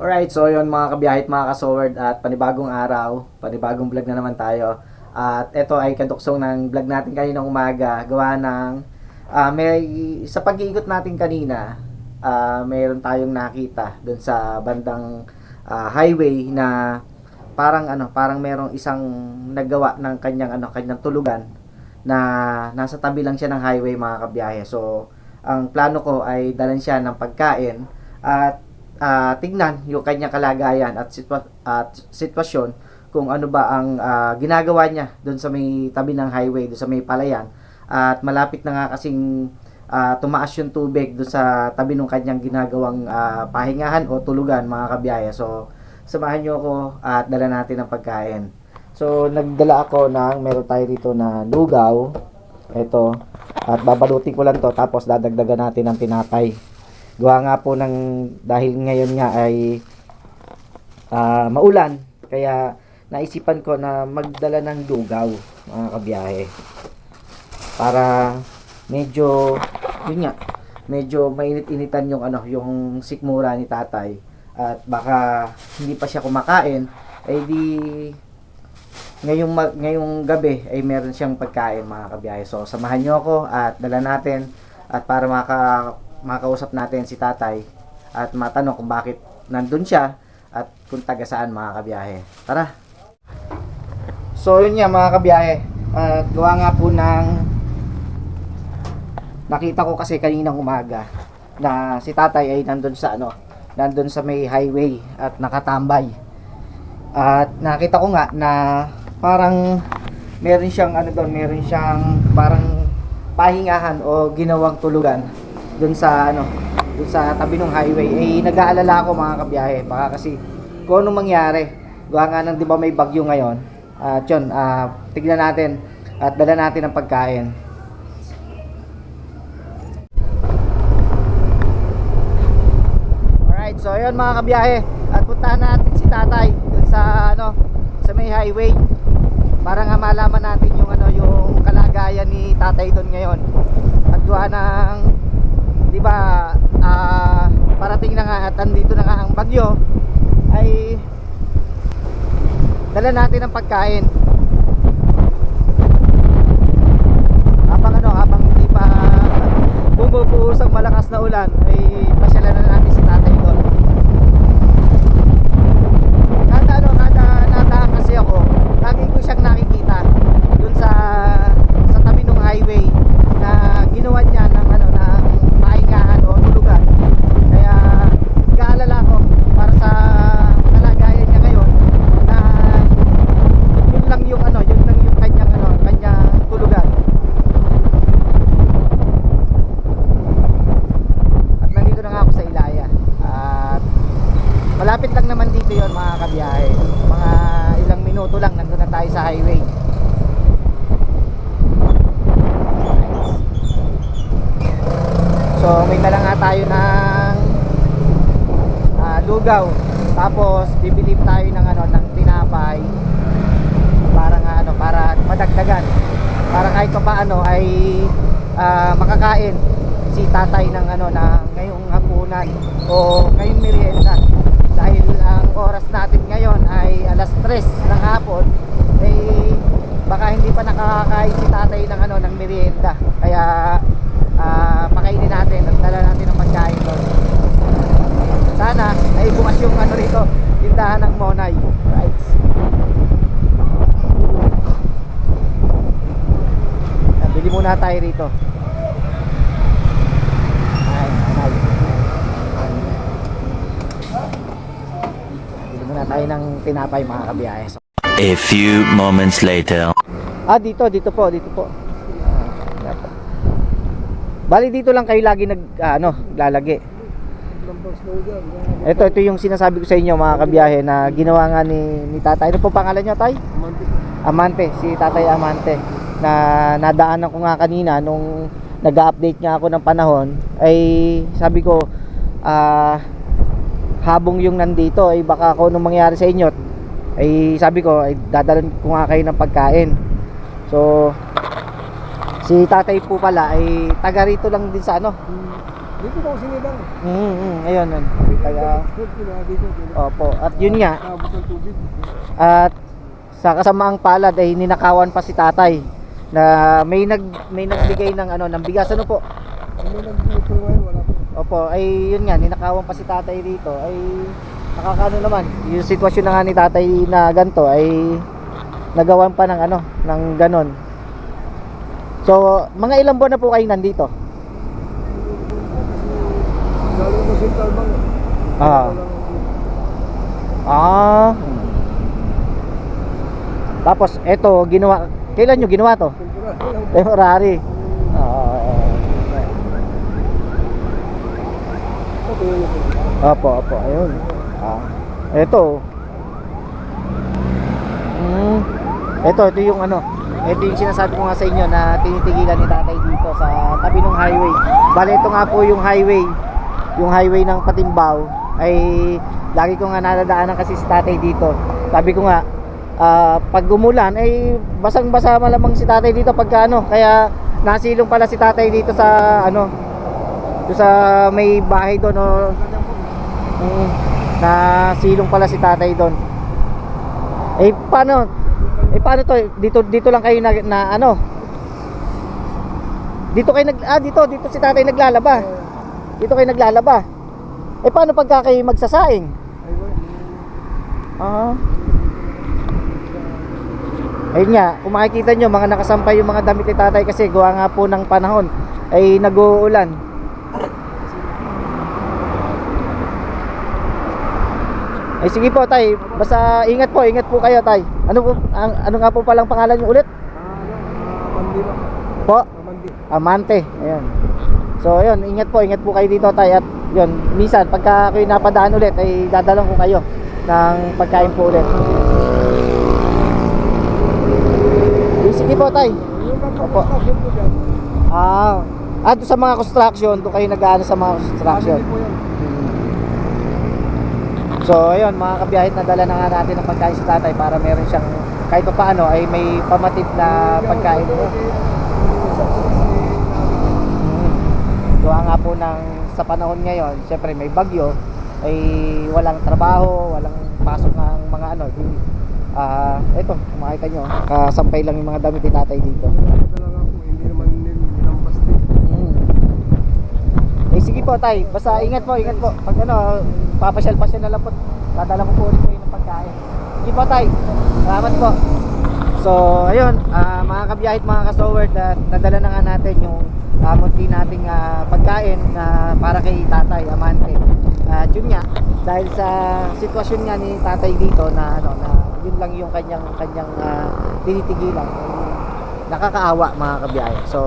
Alright, so yun mga kabiyahit, mga kasoward at panibagong araw, panibagong vlog na naman tayo. At ito ay kaduksong ng vlog natin kaninang umaga, gawa ng ah, may sa pag-iikot natin kanina, ah, mayroon tayong nakita doon sa bandang ah, highway na parang ano, parang merong isang naggawa ng kanyang ano, kanyang tulugan na nasa tabi lang siya ng highway mga kabiyahe. So, ang plano ko ay dalan siya ng pagkain at ah, tignan yung kanyang kalagayan at, sitwa- at sitwasyon kung ano ba ang ah, ginagawa niya doon sa may tabi ng highway, doon sa may palayan. At malapit na nga kasing ah, tumaas yung tubig doon sa tabi ng kanyang ginagawang ah, pahingahan o tulugan mga kabiyaya. So, samahan niyo ako at dala natin ng pagkain. So, nagdala ako ng meron tayo dito na lugaw. Ito. At babalutin ko lang to tapos dadagdagan natin ng tinapay. Gawa nga po ng dahil ngayon nga ay ah, maulan kaya naisipan ko na magdala ng lugaw mga kabiyahe. Para medyo yun nga medyo mainit-initan yung ano yung sikmura ni tatay at baka hindi pa siya kumakain ay di ngayong ngayong gabi ay meron siyang pagkain mga kabiyahe. So samahan niyo ako at dala natin at para maka makausap natin si tatay at matanong kung bakit nandun siya at kung taga saan mga kabiyahe. Tara! So yun nga mga kabiyahe. At gawa nga po ng nakita ko kasi kaninang umaga na si tatay ay nandun sa ano, nandun sa may highway at nakatambay. At nakita ko nga na parang meron siyang ano doon, meron siyang parang pahingahan o ginawang tulugan doon sa ano, doon sa tabi ng highway. Eh nag-aalala ako mga kabiyahe, baka kasi kung anong mangyari. Gawa nga ng 'di ba may bagyo ngayon. At yun, ah, tignan natin at dala natin ang pagkain. Alright, so yun mga kabiyahe. At puntahan natin si tatay dun sa ano, sa may highway. Para nga malaman natin yung ano, yung kalagayan ni tatay doon ngayon. At gawa ng, di ba, ah, parating na nga at andito na nga ang bagyo, ay dala natin ang pagkain. Habang ano, habang hindi pa bumubuhos ang malakas na ulan, ay pasyalan na natin si tatay doon. Kada ano, kada nadaan kasi ako, lagi ko siyang nakikita dun sa sa tabi ng highway na ginawa niya ng ano ng pahingahan o tulugan. Kaya nag-aalala ko para sa kalagayan niya ngayon na yun lang yung ano, yun lang yung kanyang ano, kanyang tulugan. At nandito na nga ako sa Ilaya. At malapit lang naman dito yon mga kabiyahe. Mga ilang minuto lang nandun na tayo sa highway. So may dala nga tayo ng ah, lugaw. Tapos bibili tayo ng ano ng tinapay para nga ano para madagdagan. Para kahit pa paano ay ah, makakain si tatay ng ano na ngayong hapunan o ngayong merienda dahil ang oras natin ngayon ay alas 3 ng hapon eh baka hindi pa nakakakain si tatay ng ano ng merienda. Kaya ah, pakainin natin at dala natin ng pagkain doon. Sana ay bukas yung ano rito tindahan ng Monay. Right. Bili muna tayo rito ay, ay. Bili muna tayo ng tinapay mga kabiyahe. So, A few moments later. ah, dito, dito po, dito po. Ah, dito. Bali dito lang kayo lagi nag ah, ano, lalagi. Ito, ito yung sinasabi ko sa inyo mga kabiyahe na ginawa nga ni, ni tatay. Ano po pangalan niyo, tay? Amante, si Tatay Amante na nadaanan ko nga kanina nung nag-update niya ako ng panahon ay sabi ko ah habong yung nandito ay baka kung anong mangyari sa inyo ay sabi ko ay dadalan ko nga kayo ng pagkain so si tatay po pala ay taga rito lang din sa ano Dito ko sinigang. Mm, mm, ayun, yun. Dito. opo. At yun nga, at sa kasamaang palad ay ninakawan pa si tatay na may nag may nagbigay ng ano ng bigas ano po Ano nagbuto ngayon? Wala po. Opo ay yun nga ninakawan pa si tatay rito ay nakakaano naman yung sitwasyon na nga ni tatay na ganto ay nagawan pa ng ano ng ganon. So mga ilang buwan na po kayo nandito? Galing ko sa Talbang. Ah. ah. Tapos eto ginawa kailan nyo ginawa to? Temporary. Ah, Opo, opo, ayun. Ah. Ito. Mm. Ito, ito yung ano. Ito yung sinasabi ko nga sa inyo na tinitigilan ni tatay dito sa tabi ng highway. Bale, ito nga po yung highway. Yung highway ng Patimbao ay lagi ko nga nadadaanan kasi si tatay dito. Sabi ko nga, ah, pag umulan ay basang-basa malamang si tatay dito pagka ano. Kaya nasilong pala si tatay dito sa ano, doon sa may bahay doon o Mm, na silong pala si tatay doon. Eh paano? Eh paano to? Dito dito lang kayo na, na ano? Dito kayo nag ah dito dito si tatay naglalaba. Dito kayo naglalaba. Eh paano pagka kayo magsasaing? Ah. Ayun nga, kung makikita nyo, mga nakasampay yung mga damit ni tatay kasi gawa nga po ng panahon ay nag-uulan. Ay sige po tay, basta ingat po, ingat po kayo tay. Ano po, ang, ano nga po palang pangalan niyo ulit? Po. Amante. Ayun. So ayun, ingat po, ingat po kayo dito tay at yun, minsan pagka kayo napadaan ulit ay dadalang ko kayo ng pagkain po ulit. Sige po tay. Opo. Ah, ah sa mga construction, doon kayo nag-aano sa mga construction. So ayun mga kabiyahit na dala na nga natin ng pagkain sa tatay para meron siyang kahit pa paano ay may pamatid na pagkain mo. Mm. Gawa nga po ng sa panahon ngayon, syempre may bagyo, ay walang trabaho, walang pasok ng mga ano. Ah, eto, kung makita nyo, kasampay lang yung mga damit ni tatay dito. Ano talaga po, hindi naman nil- nilampas din. Mm. Eh sige po tay, basta ingat po, ingat po. Pag ano, papasyal-pasyal na lang po. Dadala ko po ulit kayo ng pagkain. Sige po tay, salamat po. So, ayun, ah, mga kabiyahit, mga kasoward, uh, nadala na nga natin yung uh, munti nating ah, pagkain na para kay tatay, amante. At yun nga, dahil sa sitwasyon nga ni tatay dito na ano, na yun lang yung kanyang kanyang uh, tinitigilan. Nakakaawa mga kabiyahit. So,